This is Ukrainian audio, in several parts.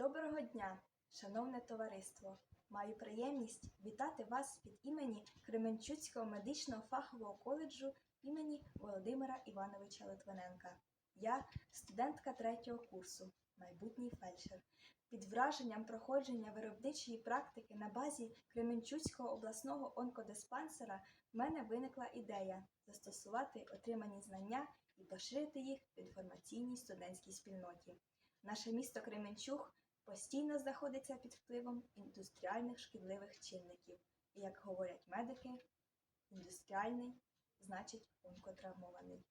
Доброго дня, шановне товариство! Маю приємність вітати вас від імені Кременчуцького медичного фахового коледжу імені Володимира Івановича Литвиненка. Я студентка третього курсу, майбутній фельдшер. Під враженням проходження виробничої практики на базі Кременчуцького обласного онкодиспансера в мене виникла ідея застосувати отримані знання і поширити їх в інформаційній студентській спільноті. Наше місто Кременчуг постійно знаходиться під впливом індустріальних шкідливих чинників. І, як говорять медики, індустріальний значить онкотравмований.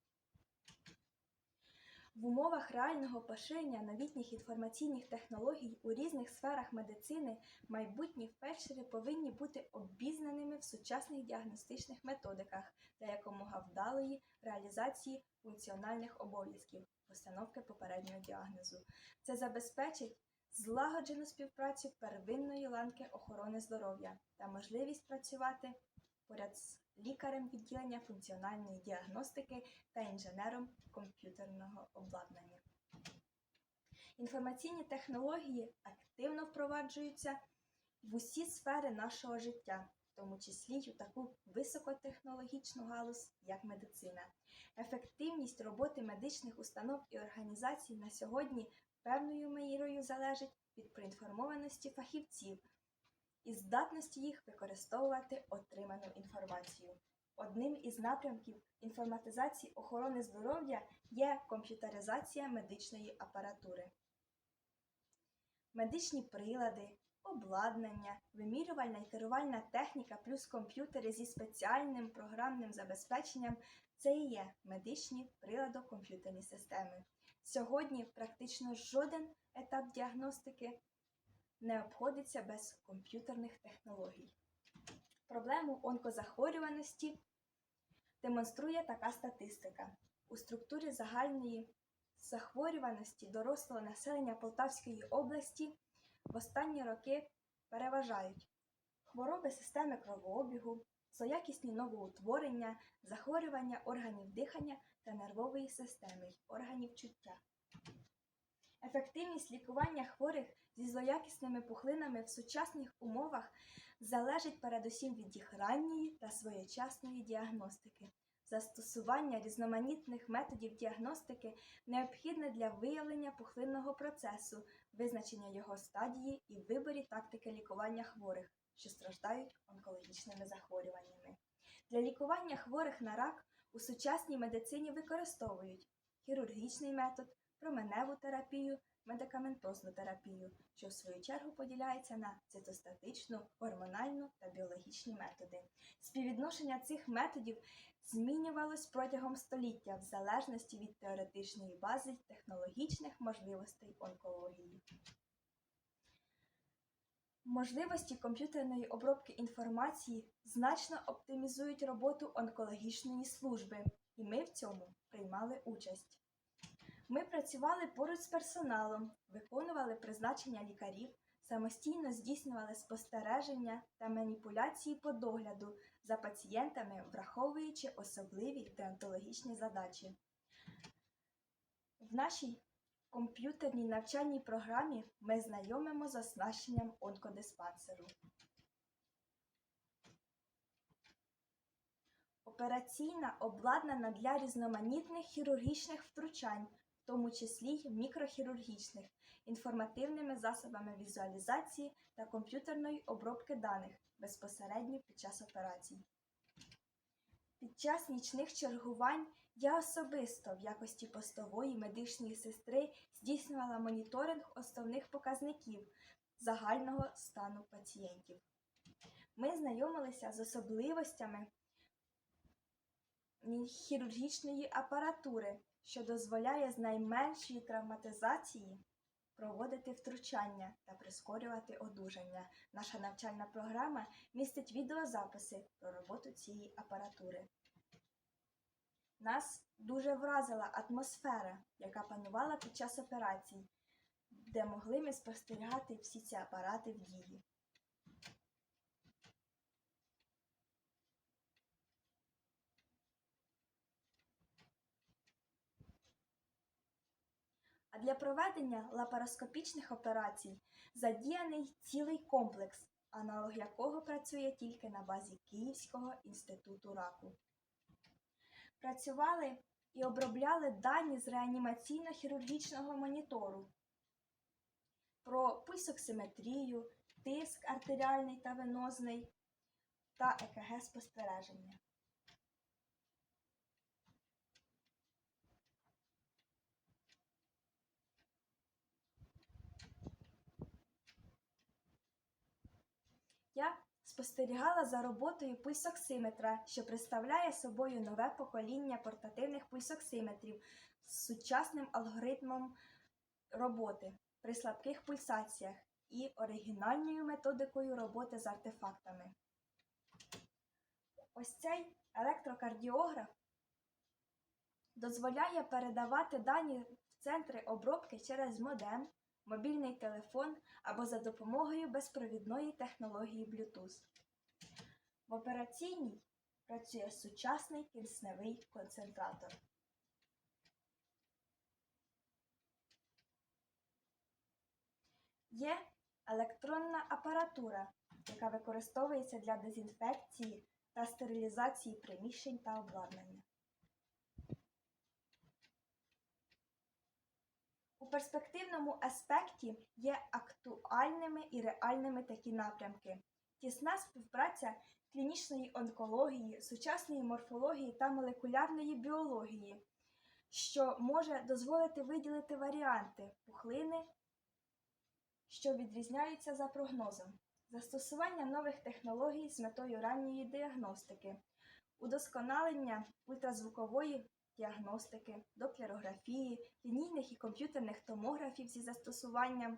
В умовах реального поширення новітніх інформаційних технологій у різних сферах медицини майбутні фельдшери повинні бути обізнаними в сучасних діагностичних методиках та якомога вдалої реалізації функціональних обов'язків постановки попереднього діагнозу. Це забезпечить злагоджену співпрацю первинної ланки охорони здоров'я та можливість працювати поряд з лікарем відділення функціональної діагностики та інженером комп'ютерного обладнання. Інформаційні технології активно впроваджуються в усі сфери нашого життя, в тому числі й у таку високотехнологічну галузь, як медицина. Ефективність роботи медичних установ і організацій на сьогодні певною мірою залежить від проінформованості фахівців і здатності їх використовувати отриману інформацію. Одним із напрямків інформатизації охорони здоров'я є комп'ютеризація медичної апаратури. Медичні прилади, обладнання, вимірювальна і керувальна техніка плюс комп'ютери зі спеціальним програмним забезпеченням це і є медичні приладо-комп'ютерні системи. Сьогодні практично жоден етап діагностики не обходиться без комп'ютерних технологій. Проблему онкозахворюваності демонструє така статистика. У структурі загальної захворюваності дорослого населення Полтавської області в останні роки переважають хвороби системи кровообігу, злоякісні новоутворення, захворювання органів дихання та нервової системи й органів чуття. Ефективність лікування хворих зі злоякісними пухлинами в сучасних умовах залежить передусім від їх ранньої та своєчасної діагностики. Застосування різноманітних методів діагностики необхідне для виявлення пухлинного процесу, визначення його стадії і виборі тактики лікування хворих, що страждають онкологічними захворюваннями. Для лікування хворих на рак у сучасній медицині використовують хірургічний метод, променеву терапію, медикаментозну терапію, що в свою чергу поділяється на цитостатичну, гормональну та біологічні методи. Співвідношення цих методів змінювалось протягом століття в залежності від теоретичної бази технологічних можливостей онкології. Можливості комп'ютерної обробки інформації значно оптимізують роботу онкологічної служби, і ми в цьому приймали участь. Ми працювали поруч з персоналом, виконували призначення лікарів, самостійно здійснювали спостереження та маніпуляції по догляду за пацієнтами, враховуючи особливі деонтологічні задачі. В нашій комп'ютерній навчальній програмі ми знайомимо з оснащенням онкодиспансеру. Операційна обладнана для різноманітних хірургічних втручань, в тому числі й мікрохірургічних, інформативними засобами візуалізації та комп'ютерної обробки даних безпосередньо під час операцій. Під час нічних чергувань я особисто в якості постової медичної сестри здійснювала моніторинг основних показників загального стану пацієнтів. Ми знайомилися з особливостями хірургічної апаратури, що дозволяє з найменшої травматизації проводити втручання та прискорювати одужання. Наша навчальна програма містить відеозаписи про роботу цієї апаратури. Нас дуже вразила атмосфера, яка панувала під час операцій, де могли ми спостерігати всі ці апарати в дії. А для проведення лапароскопічних операцій задіяний цілий комплекс, аналог якого працює тільки на базі Київського інституту раку. Працювали і обробляли дані з реанімаційно-хірургічного монітору про пульсоксиметрію, тиск артеріальний та венозний та ЕКГ спостереження. Я спостерігала за роботою пульсоксиметра, що представляє собою нове покоління портативних пульсоксиметрів з сучасним алгоритмом роботи при слабких пульсаціях і оригінальною методикою роботи з артефактами. Ось цей електрокардіограф дозволяє передавати дані в центри обробки через модем, мобільний телефон або за допомогою безпровідної технології Bluetooth. В операційній працює сучасний кисневий концентратор. Є електронна апаратура, яка використовується для дезінфекції та стерилізації приміщень та обладнання. Перспективному аспекті є актуальними і реальними такі напрямки: тісна співпраця клінічної онкології, сучасної морфології та молекулярної біології, що може дозволити виділити варіанти пухлини, що відрізняються за прогнозом, застосування нових технологій з метою ранньої діагностики, удосконалення ультразвукової діагностики, доплерографії, лінійних і комп'ютерних томографів зі застосуванням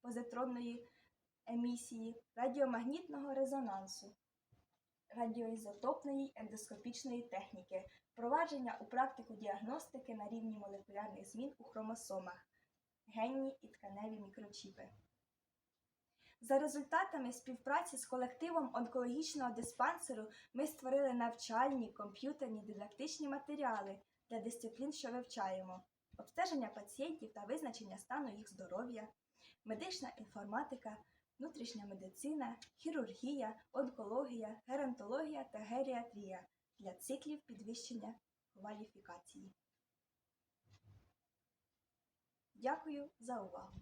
позитронної емісії, радіомагнітного резонансу, радіоізотопної ендоскопічної техніки, впровадження у практику діагностики на рівні молекулярних змін у хромосомах, генні і тканеві мікрочіпи. За результатами співпраці з колективом онкологічного диспансеру ми створили навчальні, комп'ютерні, дидактичні матеріали для дисциплін, що вивчаємо, обстеження пацієнтів та визначення стану їх здоров'я, медична інформатика, внутрішня медицина, хірургія, онкологія, геронтологія та геріатрія для циклів підвищення кваліфікації. Дякую за увагу!